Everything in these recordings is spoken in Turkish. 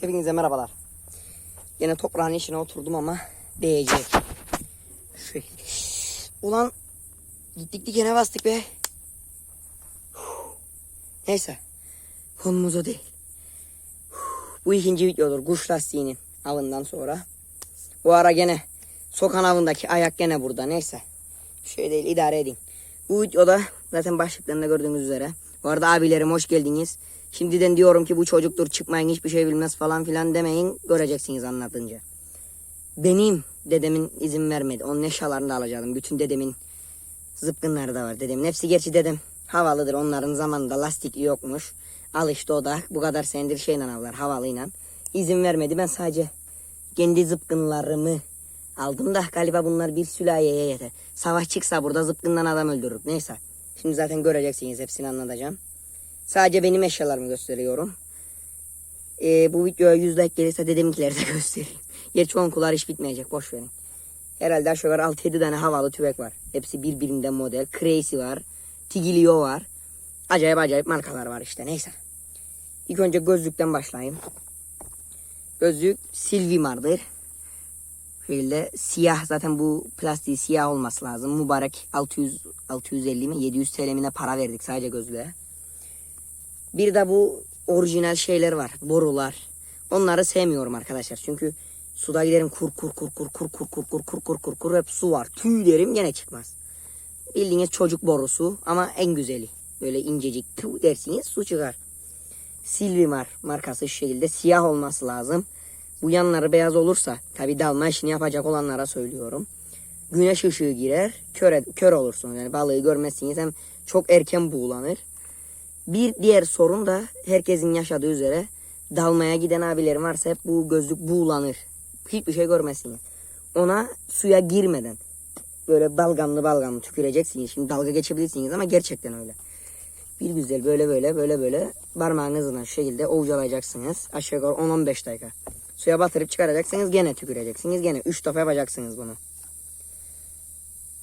Hepinize merhabalar. Yine toprağın içine oturdum ama değecek. Şöyle. Ulan gittik dikene bastık be. Neyse. Konumuz değil. Bu ikinci videodur. Kuş lastiğinin avından sonra. Bu ara gene sokan avındaki ayak gene burada. Neyse. Şey değil idare edin. Bu videoda zaten başlıklarında gördüğünüz üzere. Bu arada abilerim hoş geldiniz. Şimdiden diyorum ki bu çocuktur çıkmayın hiçbir şey bilmez falan filan demeyin. Göreceksiniz anlatınca. Benim dedemin izin vermedi. Onun eşyalarını da alacaktım. Bütün dedemin zıpkınları da var dedemin. Hepsi gerçi dedem havalıdır. Onların zamanında lastik yokmuş. Al işte o da bu kadar senedir şeyle avlar havalıyla. İzin vermedi. Ben sadece kendi zıpkınlarımı aldım da galiba bunlar bir sülaleye yeter. Savaş çıksa burada zıpkından adam öldürür. Neyse. Şimdi zaten göreceksiniz hepsini anlatacağım. Sadece benim eşyalarımı gösteriyorum. Ee, bu videoya 100 like gelirse dedeminkileri de göstereyim. Gerçi on kular iş bitmeyecek boş verin. Herhalde aşağı yukarı 6-7 tane havalı tüfek var. Hepsi birbirinden model. Crazy var. Tigilio var. Acayip acayip markalar var işte neyse. İlk önce gözlükten başlayayım. Gözlük Silvimar'dır. Şöyle siyah zaten bu plastiği siyah olması lazım. Mübarek 600 650 mi 700 TL para verdik sadece gözlüğe. Bir de bu orijinal şeyler var. Borular. Onları sevmiyorum arkadaşlar. Çünkü suda giderim kur kur kur kur kur kur kur kur kur kur kur kur hep su var. Tüy derim gene çıkmaz. Bildiğiniz çocuk borusu ama en güzeli. Böyle incecik tüy dersiniz su çıkar. Silvimar markası şu şekilde siyah olması lazım. Bu yanları beyaz olursa tabi dalma işini yapacak olanlara söylüyorum. Güneş ışığı girer, kör, kör olursunuz. Yani balığı görmezsiniz hem çok erken buğulanır. Bir diğer sorun da herkesin yaşadığı üzere dalmaya giden abilerim varsa hep bu gözlük buğulanır. Hiçbir şey görmezsiniz. Ona suya girmeden böyle balgamlı balgamlı tüküreceksiniz. Şimdi dalga geçebilirsiniz ama gerçekten öyle. Bir güzel böyle böyle böyle böyle parmağınızla şu şekilde ovcalayacaksınız. Aşağı yukarı 10-15 dakika. Suya batırıp çıkaracaksınız gene tüküreceksiniz. Gene 3 defa yapacaksınız bunu.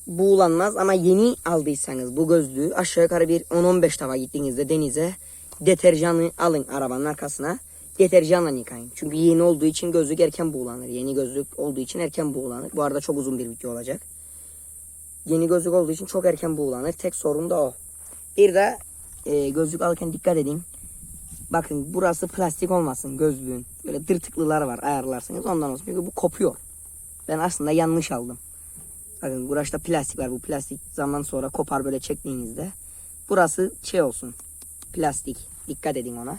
Buğulanmaz ama yeni aldıysanız bu gözlüğü aşağı yukarı bir 10-15 defa gittiğinizde denize deterjanı alın arabanın arkasına. Deterjanla yıkayın. Çünkü yeni olduğu için gözlük erken buğulanır. Yeni gözlük olduğu için erken buğulanır. Bu arada çok uzun bir video olacak. Yeni gözlük olduğu için çok erken buğulanır. Tek sorun da o. Bir de e, gözlük alırken dikkat edin. Bakın burası plastik olmasın gözlüğün. Böyle dırtıklılar var ayarlarsınız ondan olsun. Çünkü bu kopuyor. Ben aslında yanlış aldım. Bakın burası plastik var. Bu plastik zaman sonra kopar böyle çektiğinizde. Burası şey olsun. Plastik. Dikkat edin ona.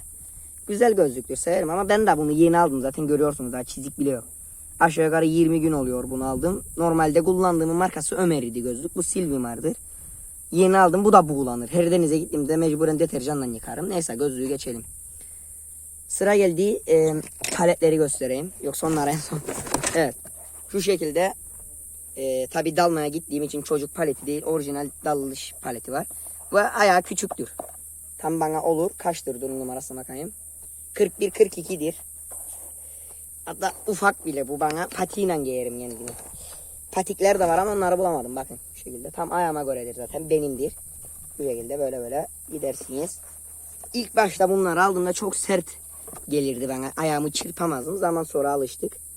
Güzel gözlüktür severim ama ben de bunu yeni aldım zaten görüyorsunuz daha çizik bile yok. Aşağı yukarı 20 gün oluyor bunu aldım. Normalde kullandığımın markası Ömer idi gözlük. Bu Silvimar'dır. Yeni aldım bu da buğulanır. Her denize gittiğimde mecburen deterjanla yıkarım. Neyse gözlüğü geçelim. Sıra geldi e, paletleri göstereyim. Yoksa onlar en son. evet. Şu şekilde e, tabi dalmaya gittiğim için çocuk paleti değil orijinal dalış paleti var. Ve ayağı küçüktür. Tam bana olur. Kaçtır durun numarasına bakayım. 41-42'dir. Hatta ufak bile bu bana patiyle giyerim kendimi. Patikler de var ama onları bulamadım bakın şu şekilde. Tam ayağıma göredir zaten benimdir. Bu şekilde böyle böyle gidersiniz. İlk başta bunları aldığımda çok sert gelirdi bana. Ayağımı çırpamazdım. Zaman sonra alıştık.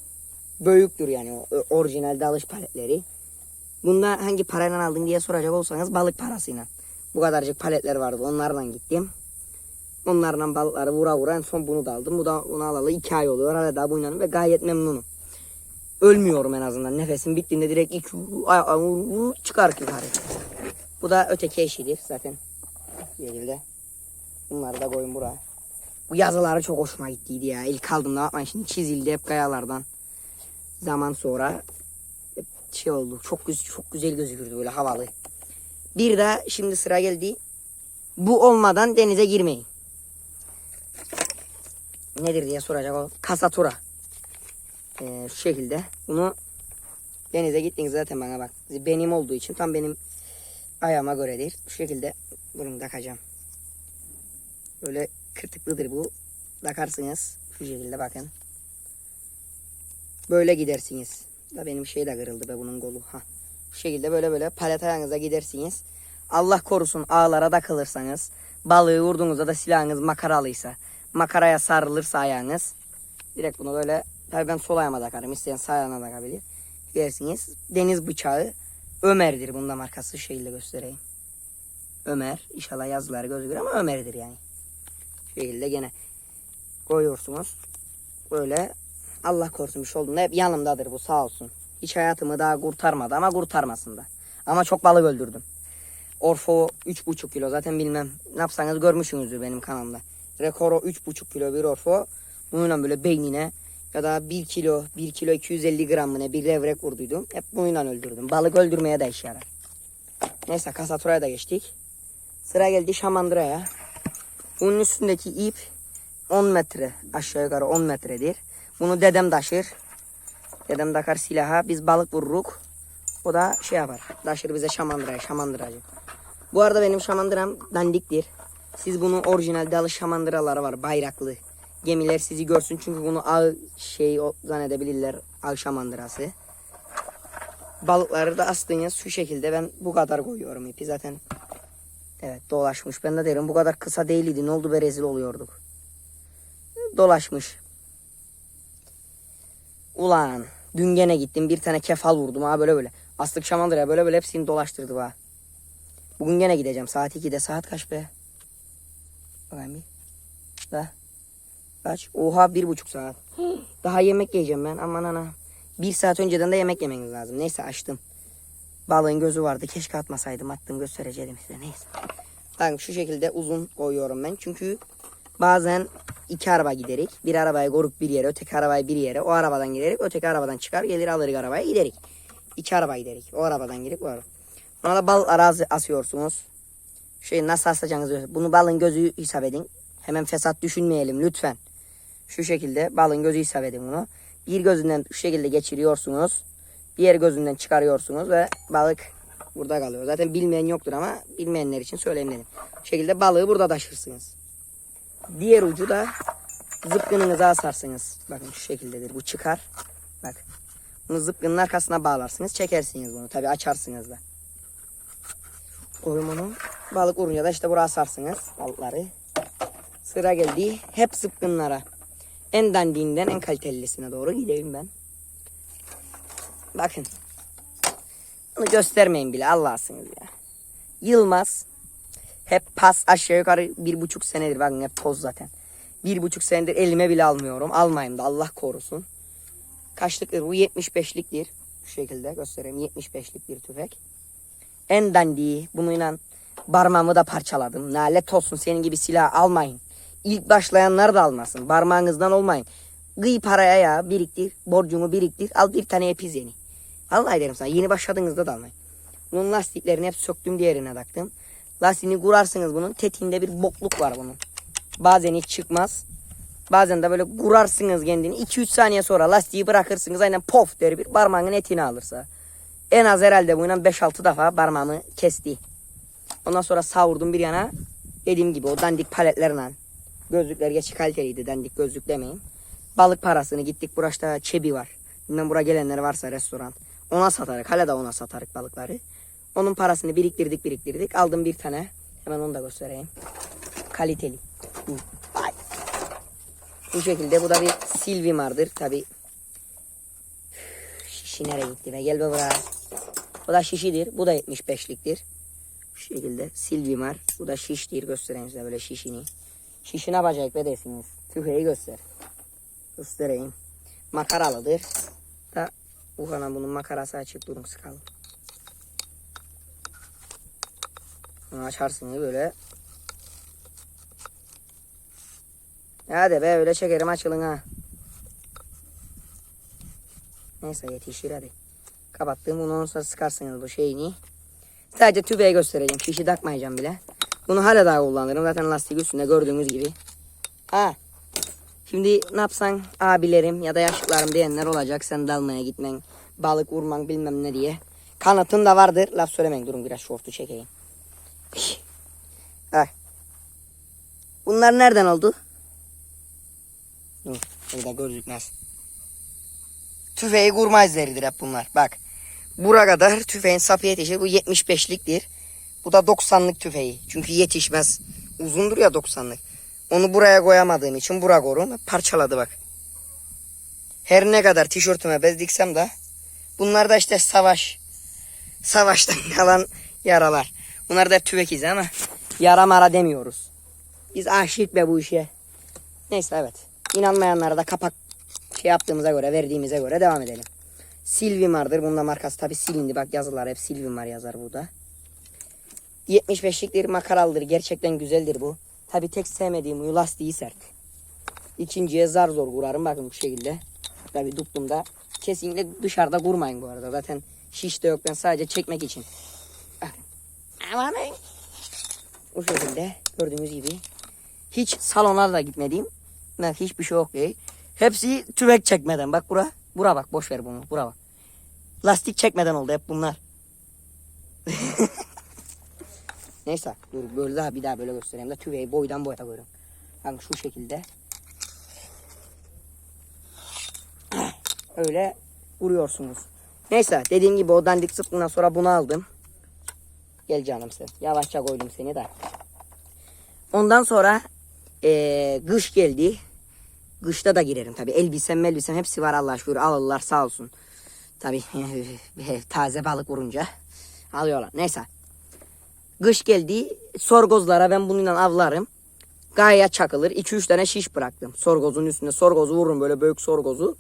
Büyüktür yani orijinal dalış paletleri. Bunda hangi parayla aldın diye soracak olsanız balık parasıyla. Bu kadarcık paletler vardı onlarla gittim. Onlarla balıkları vura vura en son bunu da aldım. Bu da bunu alalı iki ay oluyor. Hala daha bununla ve gayet memnunum. Ölmüyorum en azından. Nefesim bittiğinde direkt iki çıkar yukarı. Bu da öteki eşidir zaten. Bu şekilde. Bunları da koyun buraya. Bu yazıları çok hoşuma gittiydi ya. İlk aldığımda bakmayın şimdi çizildi hep kayalardan. Zaman sonra şey oldu. Çok güzel, çok güzel gözükürdü böyle havalı. Bir de şimdi sıra geldi. Bu olmadan denize girmeyin. Nedir diye soracak o. Kasatura. Ee, şu şekilde. Bunu denize gittiğiniz zaten bana bak. Benim olduğu için tam benim ayağıma göredir. Şu şekilde bunu takacağım. Böyle kırtıklıdır bu. Takarsınız. Şu şekilde bakın. Böyle gidersiniz. Da benim şey de kırıldı be bunun kolu. Ha. Bu şekilde böyle böyle palet ayağınıza gidersiniz. Allah korusun ağlara takılırsanız balığı vurduğunuzda da silahınız makaralıysa makaraya sarılırsa ayağınız Direkt bunu böyle tabii ben sol ayağıma takarım. isteyen sağ ayağına takabilir. Dersiniz. Deniz bıçağı Ömer'dir. Bunda markası şekilde göstereyim. Ömer. İnşallah yazıları gözükür ama Ömer'dir yani. Şekilde gene koyuyorsunuz. Böyle Allah korusun bir şey hep yanımdadır bu sağ olsun. Hiç hayatımı daha kurtarmadı ama kurtarmasın da. Ama çok balık öldürdüm. Orfo 3,5 kilo zaten bilmem ne yapsanız görmüşsünüzdür benim kanalımda. Rekoru 3,5 kilo bir orfo. Bununla böyle beynine ya da 1 kilo 1 kilo 250 gram mı ne bir levrek vurduydum. Hep bununla öldürdüm. Balık öldürmeye de işe yarar. Neyse kasaturaya da geçtik. Sıra geldi şamandıraya. Bunun üstündeki ip 10 metre aşağı yukarı 10 metredir. Bunu dedem taşır. Dedem takar silaha biz balık vururuk. O da şey yapar. Taşır bize şamandıraya şamandıracı. Bu arada benim şamandıram dandiktir. Siz bunu orijinal dalı şamandıraları var bayraklı. Gemiler sizi görsün çünkü bunu ağ şey zannedebilirler ağ şamandırası. Balıkları da astığınız şu şekilde ben bu kadar koyuyorum ipi zaten. Evet dolaşmış. Ben de derim bu kadar kısa değildi. Ne oldu be rezil oluyorduk. Dolaşmış. Ulan dün gene gittim bir tane kefal vurdum ha böyle böyle. Astık şamandıraya böyle böyle hepsini dolaştırdı ha. Bugün gene gideceğim saat 2'de saat kaç be? Bakayım bir. Da. Kaç? Oha bir buçuk saat. Daha yemek yiyeceğim ben aman ana. Bir saat önceden de yemek yemeniz lazım. Neyse açtım. Balığın gözü vardı. Keşke atmasaydım. Attım göstereceğim size. Neyse. Bakın şu şekilde uzun koyuyorum ben. Çünkü bazen iki araba giderik. Bir arabayı korup bir yere, öteki arabayı bir yere. O arabadan giderik, öteki arabadan çıkar, gelir alırız arabaya giderik. İki araba giderik. O arabadan girip o araba. Buna da balıkları az asıyorsunuz. Şey nasıl asacağınızı Bunu balın gözü hesap edin. Hemen fesat düşünmeyelim lütfen. Şu şekilde balın gözü hesap edin bunu. Bir gözünden şu şekilde geçiriyorsunuz. Diğer gözünden çıkarıyorsunuz ve balık burada kalıyor. Zaten bilmeyen yoktur ama bilmeyenler için söyleyeyim dedim. Bu şekilde balığı burada taşırsınız. Diğer ucu da zıpkınınıza asarsınız. Bakın şu şekildedir. Bu çıkar. Bak. Bunu zıpkının arkasına bağlarsınız. Çekersiniz bunu. Tabi açarsınız da. Bunu. Balık vurunca da işte buraya asarsınız balıkları. Sıra geldi. Hep zıpkınlara. En dandiğinden en kalitelisine doğru gideyim ben. Bakın. Bunu göstermeyin bile Allah'sınız ya. Yılmaz. Hep pas aşağı yukarı bir buçuk senedir. Bakın hep toz zaten. Bir buçuk senedir elime bile almıyorum. Almayayım da Allah korusun. Kaçlıktır? Bu 75'liktir. Şu şekilde göstereyim. 75'lik bir tüfek. En dandiği. Bununla parmağımı da parçaladım. Nalet olsun senin gibi silah almayın. İlk başlayanlar da almasın. Parmağınızdan olmayın. Gıy paraya ya biriktir. Borcumu biriktir. Al bir tane epiz yeni. Allah derim sana. Yeni başladığınızda da almayın. Bunun lastiklerini hep söktüm diğerine taktım. Lastiğini kurarsınız bunun. Tetiğinde bir bokluk var bunun. Bazen hiç çıkmaz. Bazen de böyle kurarsınız kendini. 2-3 saniye sonra lastiği bırakırsınız. Aynen pof der bir parmağının etini alırsa. En az herhalde bundan 5-6 defa parmağımı kesti. Ondan sonra savurdum bir yana. Dediğim gibi o dandik paletlerle. Gözlükler geçi kaliteliydi. Dandik gözlük demeyin. Balık parasını gittik. Burası çebi var. Bilmem buraya gelenler varsa restoran. Ona satarık. Hala da ona satarık balıkları. Onun parasını biriktirdik biriktirdik. Aldım bir tane. Hemen onu da göstereyim. Kaliteli. Bu. Bu şekilde bu da bir Silvimar'dır. Tabi şişi nereye gitti be gel be buraya. Bu da şişidir. Bu da 75'liktir. Şu şekilde Silvimar. Bu da şiştir. Göstereyim size böyle şişini. Şişi ne yapacak be desiniz. Tüfeği göster. Göstereyim. Makaralıdır. Da Uhan'a bunun makarası açık durun sıkalım. Bunu açarsınız böyle. Hadi be öyle çekerim açılın ha. Neyse yetişir hadi. Kapattım bunu ondan sonra sıkarsınız bu şeyini. Sadece tüfeği göstereceğim. Şişi takmayacağım bile. Bunu hala daha kullanırım. Zaten lastik üstünde gördüğünüz gibi. Ha. Şimdi ne yapsan abilerim ya da yaşlılarım diyenler olacak. Sen dalmaya gitmen, balık vurman bilmem ne diye. Kanıtın da vardır. Laf söylemeyin durun biraz şortu çekeyim. Bak. Bunlar nereden oldu? Dur burada gözükmez. Tüfeği kurma izleridir hep bunlar. Bak. Bura kadar tüfeğin sapı yetişir. Bu 75'liktir. Bu da 90'lık tüfeği. Çünkü yetişmez. Uzundur ya 90'lık. Onu buraya koyamadığım için bura korum. Parçaladı bak. Her ne kadar tişörtüme bez diksem de bunlar da işte savaş. Savaştan kalan yaralar. Bunlar da hep tüvek izi ama yara mara demiyoruz. Biz aşık be bu işe. Neyse evet. İnanmayanlara da kapak şey yaptığımıza göre, verdiğimize göre devam edelim. Silvim vardır. Bunda markası tabi silindi. Bak yazılar hep Silvim var yazar burada. 75'liktir makaralıdır. Gerçekten güzeldir bu. Tabi tek sevmediğim huyu lastiği sert. İkinciye zar zor kurarım. Bakın bu şekilde. Tabi duptumda kesinlikle dışarıda kurmayın bu arada. Zaten şiş de yok. Ben sadece çekmek için. Amanın. Bu şekilde gördüğünüz gibi. Hiç salona da gitmediğim. Ben hiçbir şey yok değil. Hepsi tüvek çekmeden. Bak bura. Bura bak. Boş ver bunu. Bura bak. Lastik çekmeden oldu hep bunlar. Neyse dur böyle daha bir daha böyle göstereyim de tüveyi boydan boya görün. Bakın şu şekilde. Öyle vuruyorsunuz. Neyse dediğim gibi o dandik sıfırdan sonra bunu aldım. Gel canım sen. Yavaşça koydum seni de. Ondan sonra eee kış geldi. Kışta da girerim tabi. Elbisem elbisem hepsi var Allah şükür. Alırlar sağ olsun. Tabi taze balık vurunca alıyorlar. Neyse. Kış geldi. Sorgozlara ben bununla avlarım. Gaya çakılır. 2-3 tane şiş bıraktım. Sorgozun üstüne sorgozu vururum böyle büyük sorgozu.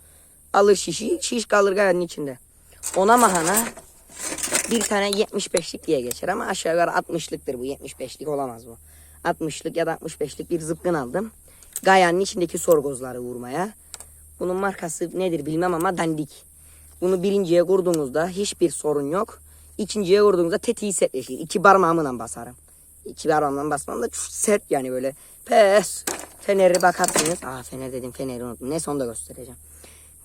Alır şişi. Şiş kalır gayanın içinde. Ona mahana bir tane 75'lik diye geçer ama aşağı yukarı 60'lıktır bu. 75'lik olamaz bu. 60'lık ya da 65'lik bir zıpkın aldım. Gayanın içindeki sorgozları vurmaya. Bunun markası nedir bilmem ama dandik. Bunu birinciye kurduğunuzda hiçbir sorun yok. İkinciye vurduğunuzda tetiği sertleşir. İki parmağımla basarım. İki parmağımla basmam da sert yani böyle. Pes. Feneri bakarsınız. Aa fener dedim feneri unuttum. Ne sonunda göstereceğim.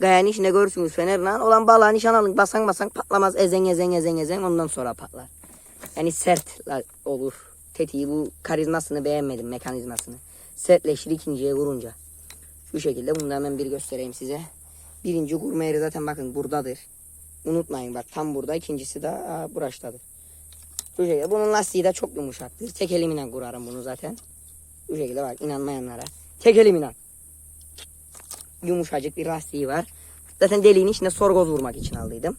Gayanın içinde görürsünüz fenerle olan balığa nişan alın. Basan basan patlamaz. Ezen ezen ezen ezen ondan sonra patlar. Yani sert olur. Tetiği bu karizmasını beğenmedim mekanizmasını. Sertleşir ikinciye vurunca. Şu şekilde bunu da hemen bir göstereyim size. Birinci kurma yeri zaten bakın buradadır. Unutmayın bak tam burada ikincisi de aa, buraştadır. Bu şekilde bunun lastiği de çok yumuşaktır. Tek elimle kurarım bunu zaten. Bu şekilde bak inanmayanlara. Tek elimle. Yumuşacık bir lastiği var. Zaten deliğin içinde sorgoz vurmak için aldıydım.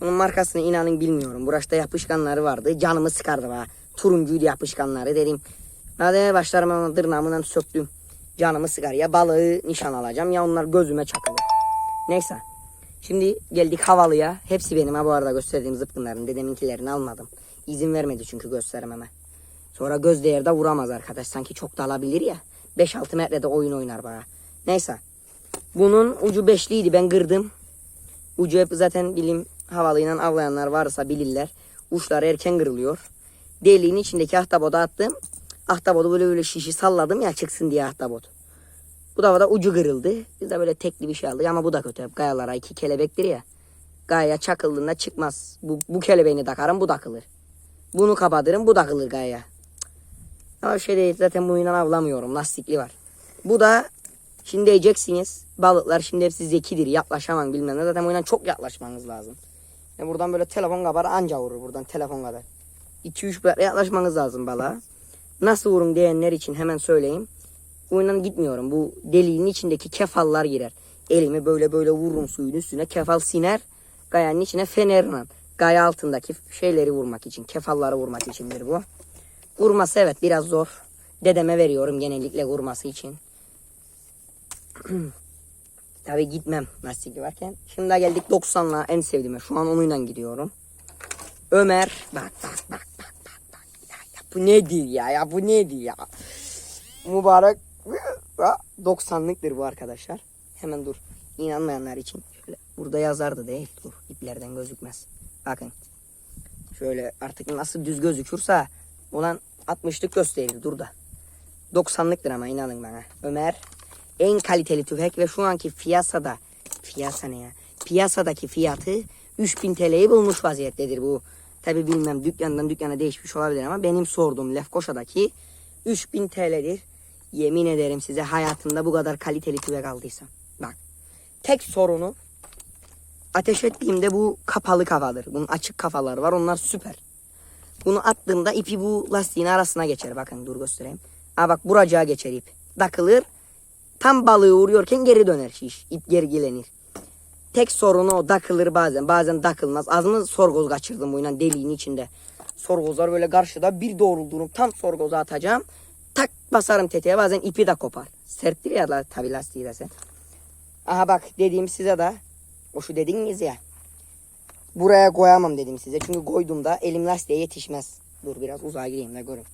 Bunun markasını inanın bilmiyorum. Buraşta yapışkanları vardı. Canımı sıkardı bana. Turuncuydu yapışkanları dedim. Hadi başlarım ama tırnağımla söktüm. Canımı sıkar. Ya balığı nişan alacağım ya onlar gözüme çakılır. Neyse. Şimdi geldik havalıya. Hepsi benim ha bu arada gösterdiğim zıpkınların. Dedeminkilerini almadım. İzin vermedi çünkü göstermeme. Sonra göz değerde vuramaz arkadaş. Sanki çok da alabilir ya. 5-6 metrede oyun oynar bana. Neyse. Bunun ucu beşliydi. Ben kırdım. Ucu hep zaten bilim havalıyla avlayanlar varsa bilirler. Uçları erken kırılıyor. Deliğin içindeki ahtapotu attım. Ahtapotu böyle böyle şişi salladım ya çıksın diye ahtapot. Bu da da ucu kırıldı. Biz de böyle tekli bir şey aldık ama bu da kötü. Hep Gayalara iki kelebektir ya. Gaya çakıldığında çıkmaz. Bu, bu kelebeğini takarım bu takılır. Bunu kapatırım bu takılır gaya. Ama şey değil zaten bununla avlamıyorum. Lastikli var. Bu da şimdi diyeceksiniz. Balıklar şimdi hepsi zekidir. Yaklaşamam bilmem ne. Zaten bununla çok yaklaşmanız lazım. Yani buradan böyle telefon kadar anca vurur buradan telefon kadar. 2-3 metre yaklaşmanız lazım balığa. Nasıl vurun diyenler için hemen söyleyeyim. Oyundan gitmiyorum. Bu deliğin içindeki kefallar girer. Elimi böyle böyle vururum suyun üstüne. Kefal siner. Gayanın içine fenerle. Gaya altındaki şeyleri vurmak için. Kefalları vurmak içindir bu. Vurması evet biraz zor. Dedeme veriyorum genellikle vurması için. Tabi gitmem lastikli varken. Şimdi de geldik 90'la en sevdiğime. Şu an onunla gidiyorum. Ömer. Bak bak bak bak bak. bak. Ya, ya bu nedir ya? Ya bu nedir ya? Mübarek 90'lıktır bu arkadaşlar. Hemen dur. İnanmayanlar için şöyle burada yazardı değil. Dur iplerden gözükmez. Bakın. Şöyle artık nasıl düz gözükürse ulan 60'lık gösterir dur da. 90'lıktır ama inanın bana. Ömer en kaliteli tüfek ve şu anki piyasada piyasa ne ya? Piyasadaki fiyatı 3000 TL'yi bulmuş vaziyettedir bu. Tabi bilmem dükkandan dükkana değişmiş olabilir ama benim sorduğum Lefkoşa'daki 3000 TL'dir. Yemin ederim size hayatımda bu kadar kaliteli tüfek aldıysam. Bak. Tek sorunu ateş ettiğimde bu kapalı kafadır. Bunun açık kafaları var. Onlar süper. Bunu attığımda ipi bu lastiğin arasına geçer. Bakın dur göstereyim. Aa bak buracağa geçer ip. Takılır. Tam balığı vuruyorken geri döner şiş. İp geri gelenir. Tek sorunu o dakılır bazen. Bazen dakılmaz. Az mı sorgoz kaçırdım bu inan deliğin içinde. Sorgozlar böyle karşıda bir doğruldurum. Tam sorgoza atacağım. Tak basarım tetiğe bazen ipi de kopar. Serttir ya tabi lastiği de sen. Aha bak dediğim size de o şu dediniz ya. Buraya koyamam dedim size. Çünkü koyduğumda elim lastiğe yetişmez. Dur biraz uzağa gireyim de görün.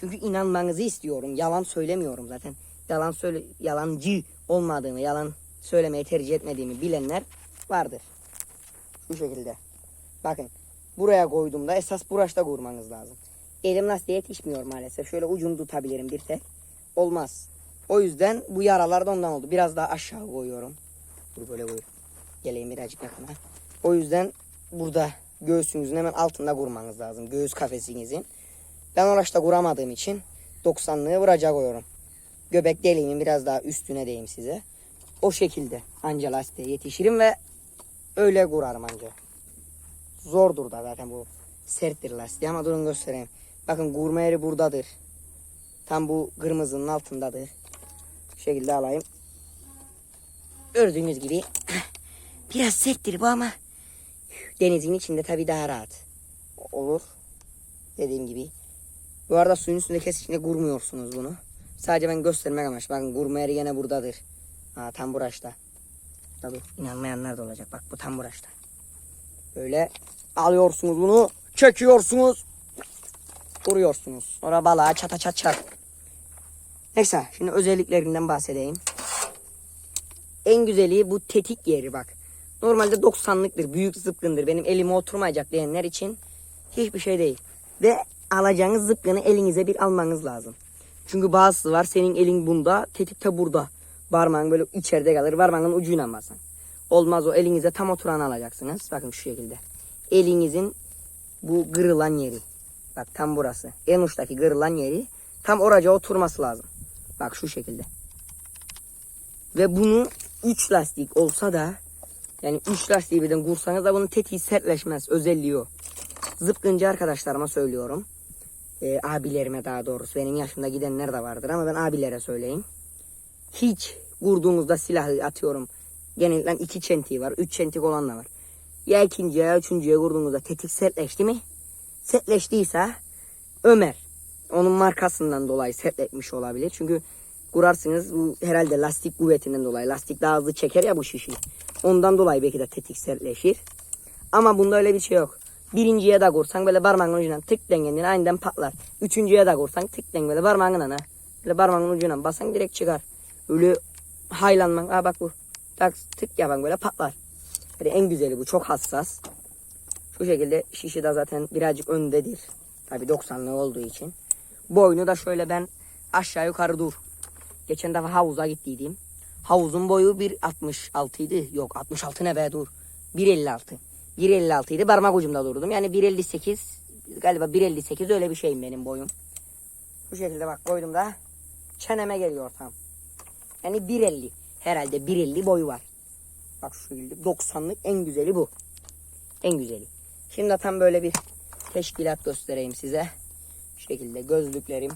Çünkü inanmanızı istiyorum. Yalan söylemiyorum zaten. Yalan söyle yalancı olmadığımı, yalan söylemeyi tercih etmediğimi bilenler vardır. Şu şekilde. Bakın. Buraya koyduğumda esas buraşta kurmanız lazım. Elim lastiğe yetişmiyor maalesef. Şöyle ucunu tutabilirim bir tek. Olmaz. O yüzden bu yaralar da ondan oldu. Biraz daha aşağı koyuyorum. Dur böyle koy. Geleyim birazcık yakına. O yüzden burada göğsünüzün hemen altında kurmanız lazım. Göğüs kafesinizin. Ben oraçta kuramadığım için 90'lığı vuracak koyuyorum. Göbek deliğimin biraz daha üstüne deyim size. O şekilde anca lastiğe yetişirim ve öyle kurarım anca. Zordur da zaten bu serttir lastiği ama durun göstereyim. Bakın kurma yeri buradadır. Tam bu kırmızının altındadır. Bu şekilde alayım. Gördüğünüz gibi biraz serttir bu ama denizin içinde tabii daha rahat olur. Dediğim gibi. Bu arada suyun üstünde kesinlikle kurmuyorsunuz bunu. Sadece ben göstermek amaçlı. Bakın kurma yeri yine buradadır. Ha, tam buraşta. Tabii inanmayanlar da olacak. Bak bu tam buraşta. Böyle alıyorsunuz bunu. Çekiyorsunuz. Vuruyorsunuz. Sonra balığa çata çat çat. Neyse şimdi özelliklerinden bahsedeyim. En güzeli bu tetik yeri bak. Normalde 90'lıktır. Büyük zıpkındır. Benim elime oturmayacak diyenler için hiçbir şey değil. Ve alacağınız zıpkını elinize bir almanız lazım. Çünkü bazısı var senin elin bunda, tetik de burada. Parmağın böyle içeride kalır. Parmağın ucuyla basın. Olmaz o elinize tam oturan alacaksınız. Bakın şu şekilde. Elinizin bu kırılan yeri. Bak tam burası. En uçtaki kırılan yeri tam oraca oturması lazım. Bak şu şekilde. Ve bunu 3 lastik olsa da yani 3 lastiği birden kursanız da bunun tetiği sertleşmez. Özelliği o. Zıpkıncı arkadaşlarıma söylüyorum. Ee, abilerime daha doğrusu. Benim yaşımda gidenler de vardır ama ben abilere söyleyeyim. Hiç kurduğunuzda silahı atıyorum. Genellikle iki çentiği var. Üç çentik olan da var. Ya ikinciye ya üçüncüye kurduğunuzda tetik sertleşti mi? Sertleştiyse Ömer. Onun markasından dolayı sertleşmiş olabilir. Çünkü kurarsınız bu herhalde lastik kuvvetinden dolayı. Lastik daha hızlı çeker ya bu şişi. Ondan dolayı belki de tetik sertleşir. Ama bunda öyle bir şey yok. Birinciye de kursan böyle parmağın ucundan tık dengendin aniden patlar. Üçüncüye de kursan tık den böyle parmağınla ha. Böyle parmağın ucundan basan direkt çıkar. Öyle haylanman. Ha bak bu. Tak tık yapan böyle patlar. Yani en güzeli bu. Çok hassas. Şu şekilde şişi de zaten birazcık öndedir. Tabi 90'lı olduğu için. Boynu da şöyle ben aşağı yukarı dur. Geçen defa havuza gittiydim. Havuzun boyu 1.66 idi. Yok 66 ne be dur. 1.56. 1.56 idi. Parmak ucumda durdum. Yani 1.58 galiba 1.58 öyle bir şeyim benim boyum. Bu şekilde bak koydum da çeneme geliyor tam. Yani 1.50. Herhalde 1.50 boyu var. Bak şu şekilde 90'lık en güzeli bu. En güzeli. Şimdi tam böyle bir teşkilat göstereyim size. Şu şekilde gözlüklerim.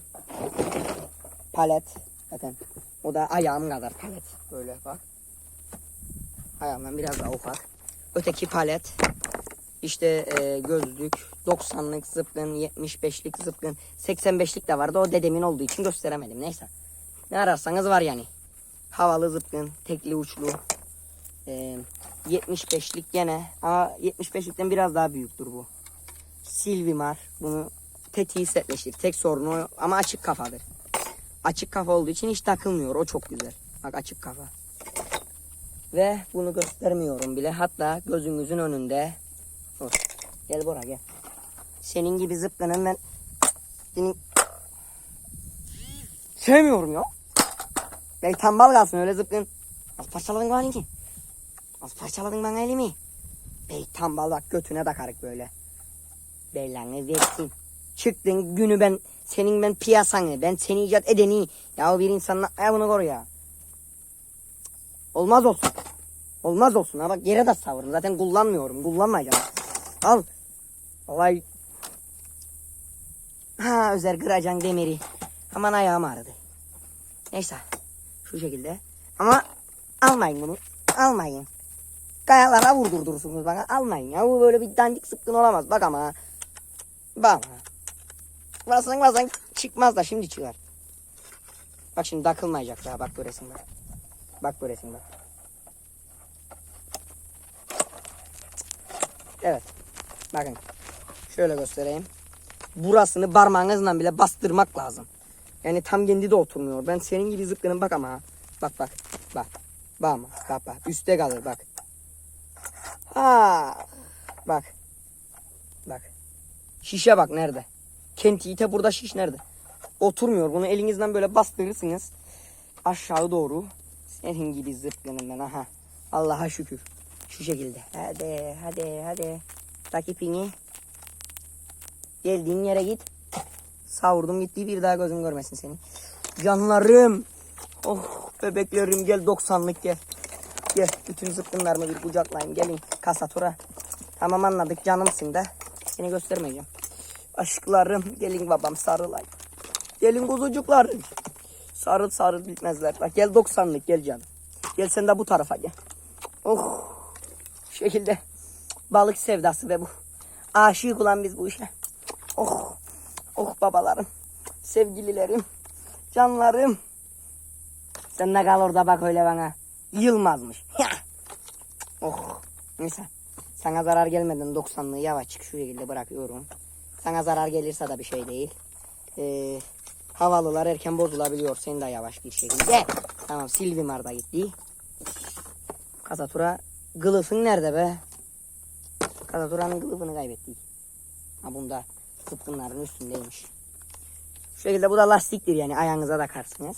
Palet. Zaten o da ayağım kadar palet. Böyle bak. Ayağımdan biraz daha ufak. Öteki palet. İşte e, gözlük. 90'lık zıpkın, 75'lik zıpkın, 85'lik de vardı. O dedemin olduğu için gösteremedim. Neyse. Ne ararsanız var yani. Havalı zıpkın, tekli uçlu. E, 75'lik gene ama 75'likten biraz daha büyüktür bu. Silvimar bunu tetiği setleşir. Tek sorunu ama açık kafadır. Açık kafa olduğu için hiç takılmıyor. O çok güzel. Bak açık kafa. Ve bunu göstermiyorum bile. Hatta gözünüzün önünde. Dur. Gel Bora gel. Senin gibi zıpkının ben senin sevmiyorum ya. Belki tambal kalsın öyle zıpkın. Az parçaladın bana ki. Az parçaladın bana elimi. Belki tambal bak götüne takarık böyle. Belanı versin. Çıktın günü ben senin ben piyasanı ben seni icat edeni. Ya bir insanın ayağını koru ya. Olmaz olsun. Olmaz olsun. Ha bak yere de savurum. Zaten kullanmıyorum. Kullanmayacağım. Al. Olay. Ha özel kıracan demiri. Aman ayağım ağrıdı. Neyse. Şu şekilde. Ama almayın bunu. Almayın. Kayalara vurdurdursunuz bana. Almayın ya. Bu böyle bir dandik sıkkın olamaz. Bak ama. Bak ama. Basan çıkmaz da şimdi çıkar. Bak şimdi takılmayacak daha. Bak göresin bak. Bak göresin bak. Evet. Bakın. Şöyle göstereyim. Burasını parmağınızla bile bastırmak lazım. Yani tam kendi de oturmuyor. Ben senin gibi zıpkınım bak ama. Bak bak. Bak. Bak ama. Bak bak. Üste kalır bak. Ha. Bak. Bak. Şişe bak nerede? Kenti ite burada şiş nerede? Oturmuyor. Bunu elinizden böyle bastırırsınız. Aşağı doğru. Senin gibi zıpkınım ben aha. Allah'a şükür. Şu şekilde. Hadi hadi hadi. Takipini. Geldiğin yere git. Savurdum gitti bir daha gözüm görmesin seni. Canlarım. Oh bebeklerim gel 90'lık gel. Gel bütün zıpkınlarımı bir kucaklayayım gelin kasatura. Tamam anladık canımsın da. Seni göstermeyeceğim. Aşklarım gelin babam sarılayım. Gelin kuzucuklarım. Sarıl sarıl bitmezler. Bak gel 90'lık gel canım. Gel sen de bu tarafa gel. Oh. Şekilde balık sevdası ve bu. Aşık olan biz bu işe. Oh. Oh babalarım. Sevgililerim. Canlarım. Sen de kal orada bak öyle bana. Yılmazmış. oh. Neyse. Sana zarar gelmeden 90'lığı yavaş çık şu şekilde bırakıyorum. Sana zarar gelirse de bir şey değil. Ee, havalılar erken bozulabiliyor. Sen de yavaş bir şekilde. Tamam Silvim arda gitti. Kasatura kılıfın nerede be? Kasatura'nın kılıfını kaybettik. Ha bunda zıpkınların üstündeymiş. Şu şekilde bu da lastiktir yani ayağınıza takarsınız.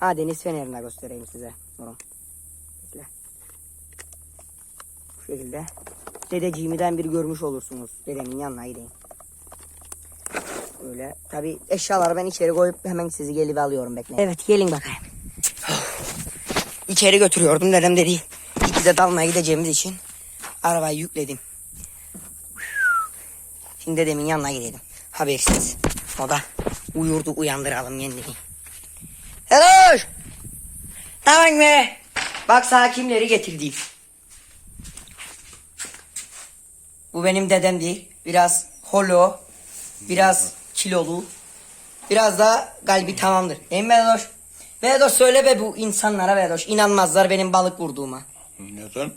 Ha deniz fenerini de göstereyim size. Durun. Bekle. Bu şekilde. Dedeciğimden bir görmüş olursunuz. Dedemin yanına gideyim. Öyle. Tabi eşyaları ben içeri koyup hemen sizi gelip alıyorum bekleyin. Evet gelin bakayım. İçeri götürüyordum dedem dedi. İkide dalmaya gideceğimiz için arabayı yükledim. Şimdi dedemin yanına gidelim. Habersiz. O da uyurdu uyandıralım kendini. Hello. Tamam mı? Bak sana kimleri getirdim. Bu benim dedem değil. Biraz holo, biraz kilolu, biraz da kalbi tamamdır. Değil mi Vedoş? Vedoş söyle be bu insanlara Vedoş. İnanmazlar benim balık vurduğuma. Neden?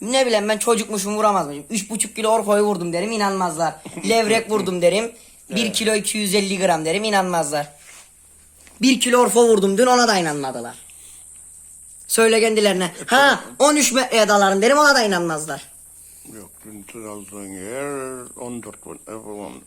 Ne bileyim ben çocukmuşum vuramaz mıyım? Üç buçuk kilo orkoyu vurdum derim inanmazlar. Levrek vurdum derim. Bir kilo 250 gram derim inanmazlar. Bir kilo orfo vurdum dün ona da inanmadılar. Söyle kendilerine. Ha 13 metreye dalarım derim ona da inanmazlar. Yok, dün aldığın yer 14 bin.